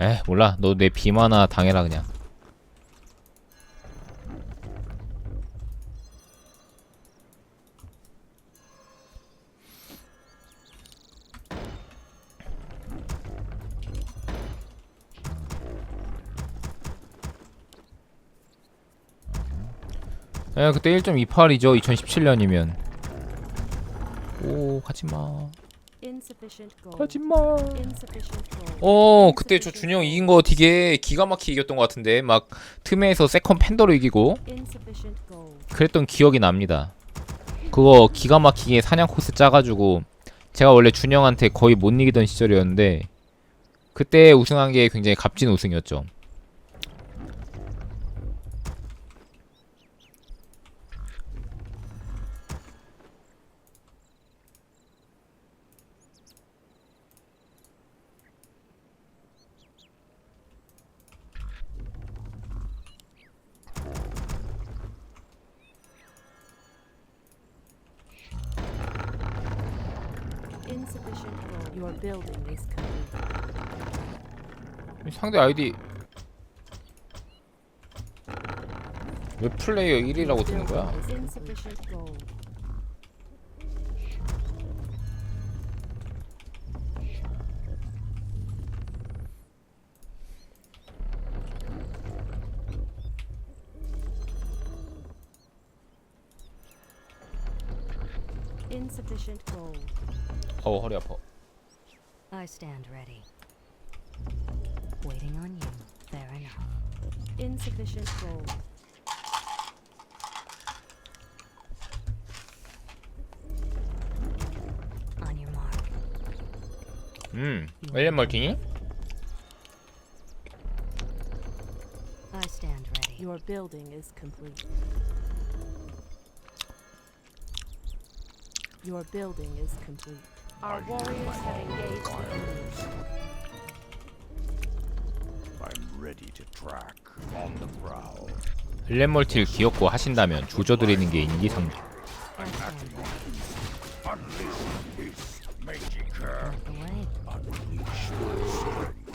에 몰라. 너 내 비마나 당해라 그냥. 에 그때 1.28이죠. 2017년이면. 오 가지마 Gold. 어 그때 저 준영 이긴 거 되게 기가 막히게 이겼던 것 같은데. 막 틈에서 세컨 팬더로 이기고. 그랬던 기억이 납니다. 그거 기가 막히게 사냥 코스 짜가지고 제가 원래 준영한테 거의 못 이기던 시절이었는데 그때 우승한 게 굉장히 값진 우승이었죠 Insufficient gold. Your building is complete. 상대 아이디 왜 플레이어 1이라고 뜨는 거야? Is insufficient gold. Insufficient gold. 어 허리 아파 I stand ready. Waiting on you. Fair enough. Insufficient gold. On your mark. 음 웰리엄 멀팅이? I stand ready. Your building is complete. Your building is complete. Our warriors have engaged. I'm ready to track on the prowl. 웰리엄 멀티를 귀엽고 하신다면 조져드리는 게 인기상정 I stand ready. Unleash this magicer. Out the way. Unleash my strength.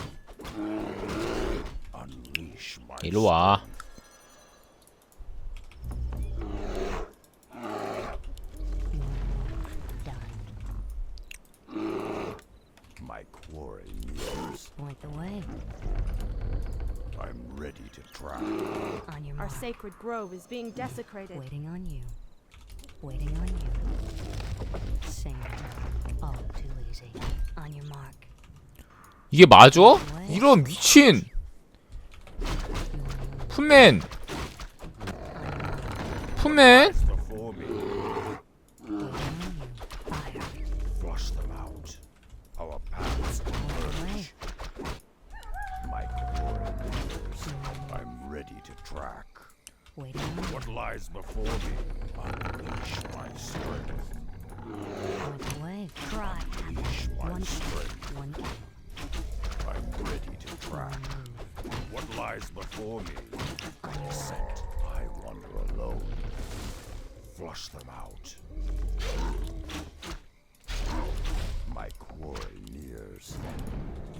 Unleash my 일로 와 my quarry nears. Point the way. I'm ready to track. On your Our mark. sacred grove is being desecrated. Waiting on you. Waiting on you. Single. All too easy. On your mark. 이게 맞아? 이런 미친 푼맨 푼맨? What lies before me? Unleash my strength. The way. Try. Unleash my One. strength. One. I'm ready to track. What lies before me? On your. Oh, I wander alone. Flush them out. My quarry nears.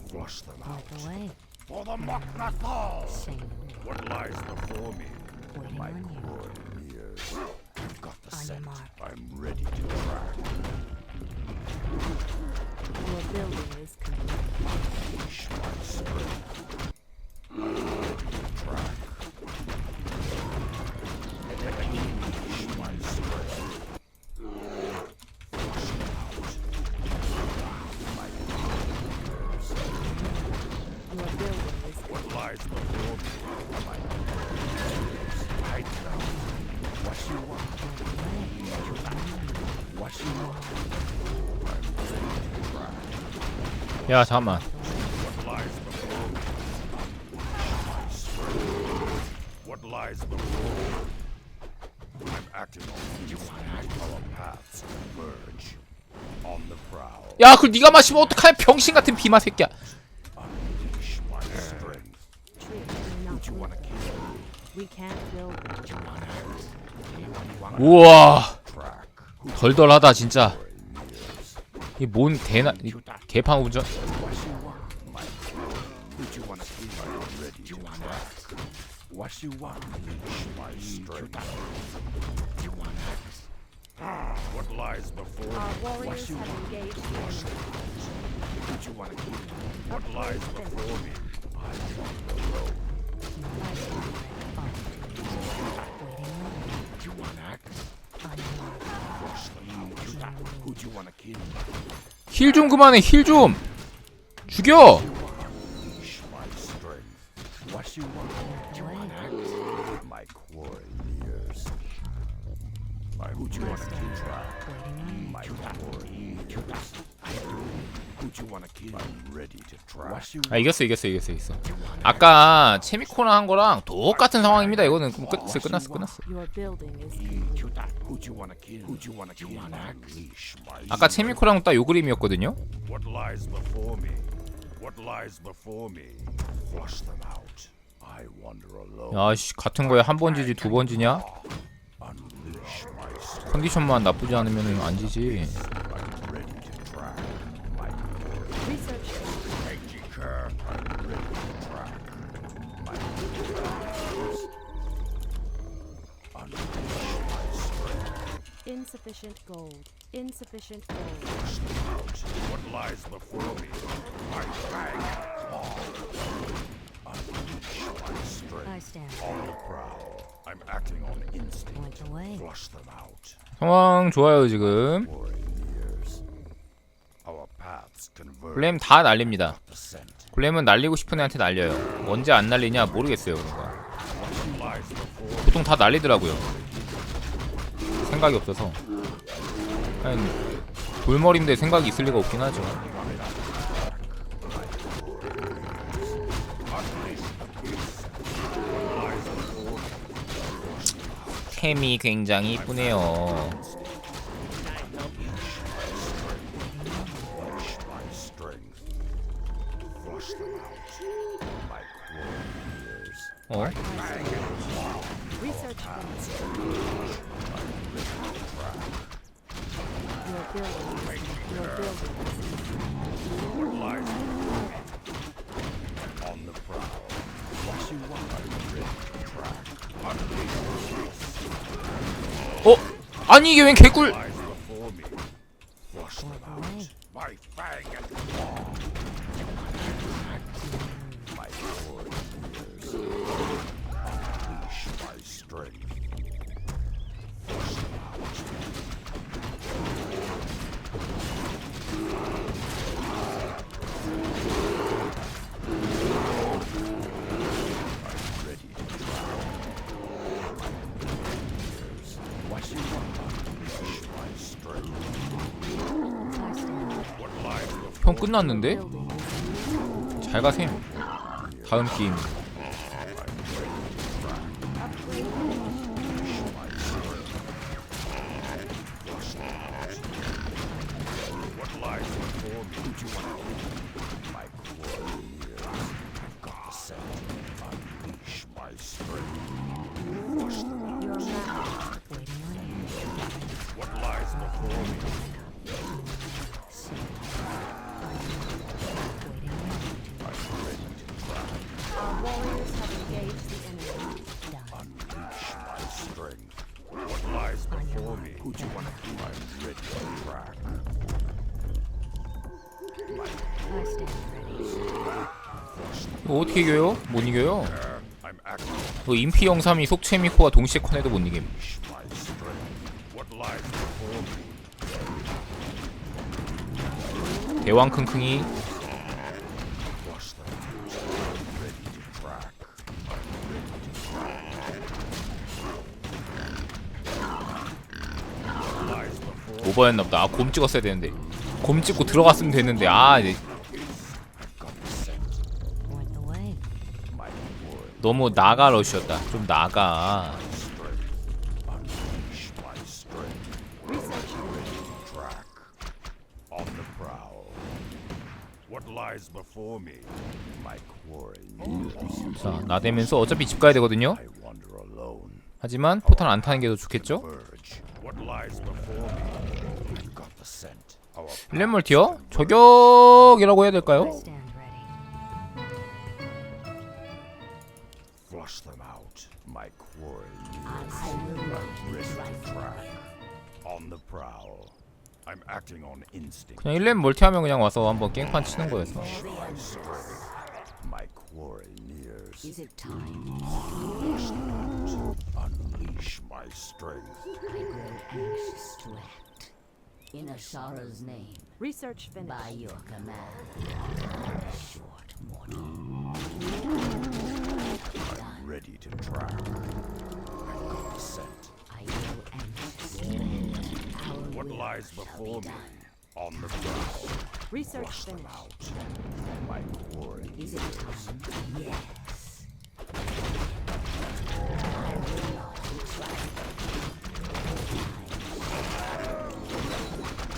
Flush them out. Point the way. For the Moknathal! Single. What lies before me? Waiting My on you. quarry. I've got the On your scent. I'm ready to track. The prowl. 야 그걸 네가 마시면 어떡하냐 병신 같은 비마 새끼야. 우와. 덜덜하다 진짜. 이 뭔 대나 이 개판 운전 힐 좀 그만해 힐 좀 죽여 아 이겼어 이겼어 이겼어 이겼어 아까 체미코나 한 거랑 똑같은 상황입니다 이거는 끝났어 끝났어 끝났어 my 아까 체미코랑 딱 요 그림이었거든요. 야씨 같은 거에 한 번 지지 두 번 지냐. 컨디션만 나쁘지 않으면 안 지지 gold. Insufficient gold. Flush them out. What lies before me? My fang and claw. Unleash my strength. I stand On the prowl. I'm acting on instinct. Point away. Flush them out. 상황 좋아요 지금 Warring years. Our paths converge. 블렘 다 날립니다. 블렘은 날리고 싶은 애한테 날려요 언제 안 날리냐 모르겠어요 그러니까 What lies before 보통 다 날리더라고요 생각이 없어서 아니 돌머리인데 생각이 있을 리가 없긴 하죠. 템이 굉장히 이쁘네요 아니 이게 웬 개꿀 끝났는데? 잘 가셈 다음 게임 이거 어떻게 이겨요? 못 이겨요. 그 인피 영삼이 속체미코와 동시에 커내도 못 이김? 대왕 킁킁이 Flush them out. I'm ready to track. I'm ready to track. What lies before 오버였나 보다 아 곰 찍었어야 되는데 곰 찍고 들어갔으면 됐는데 아 이제 너무 나가 러쉬였다 좀 나가. 자 나대면서 어차피 집 가야 되거든요. 하지만 포탄 안 타는 게 더 좋겠죠? Verge. What lies before me? I've got the scent. Our 렘멀티어? 저격이라고 해야 될까요? out. My quarry nears. I'm ready to track. On the prowl. I'm acting on instinct. 그냥 1렙 멀티하면 그냥 와서 한번 깽판 치는 거였어 My strength. My quarry nears. Is it time? Unleash my strength. I grow anxious to act. In Ashara's name, Research finished. by your command. Short Lies before be me? On the prowl. Research Flush them finished. out. My quarry Is it time? Yes.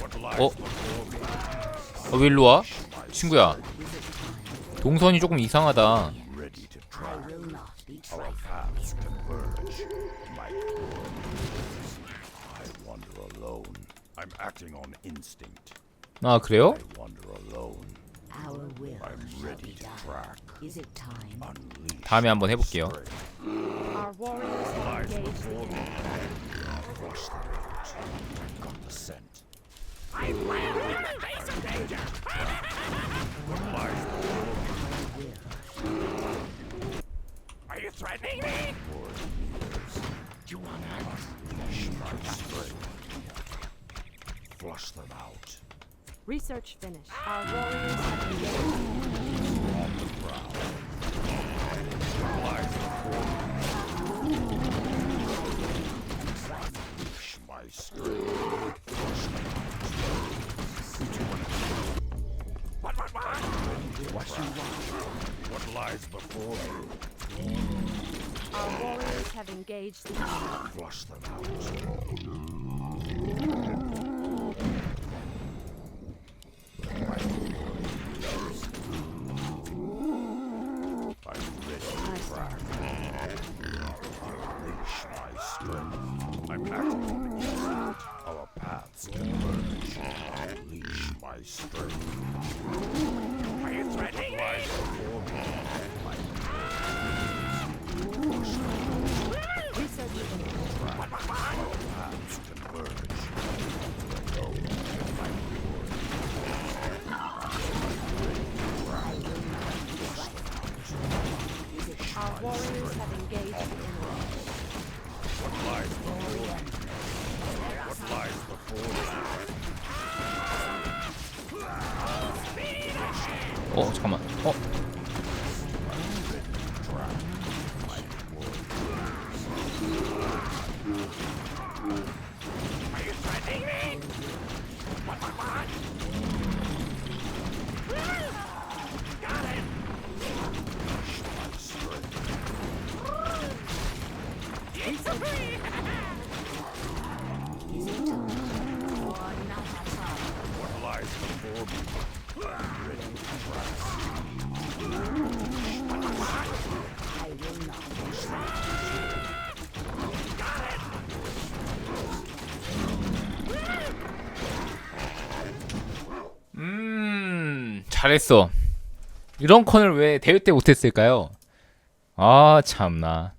What lies 어? before me? 어, 왜 일로 와? 친구야 동선이 조금 이상하다 acting on instinct. 아 그래요? I wander alone. Our will I'm ready to track. Is it time? Unleash 다음에 한번 해볼게요. Our warriors have Lies engaged the before me. enemy. Flush them out. I've got the scent. Are Research finished. Our warriors have. My What, lies before me? Our warriors have engaged the enemy. Flush them out. Unleash 잘했어 이런 컨을 왜 대회 때 못했을까요? 아 참나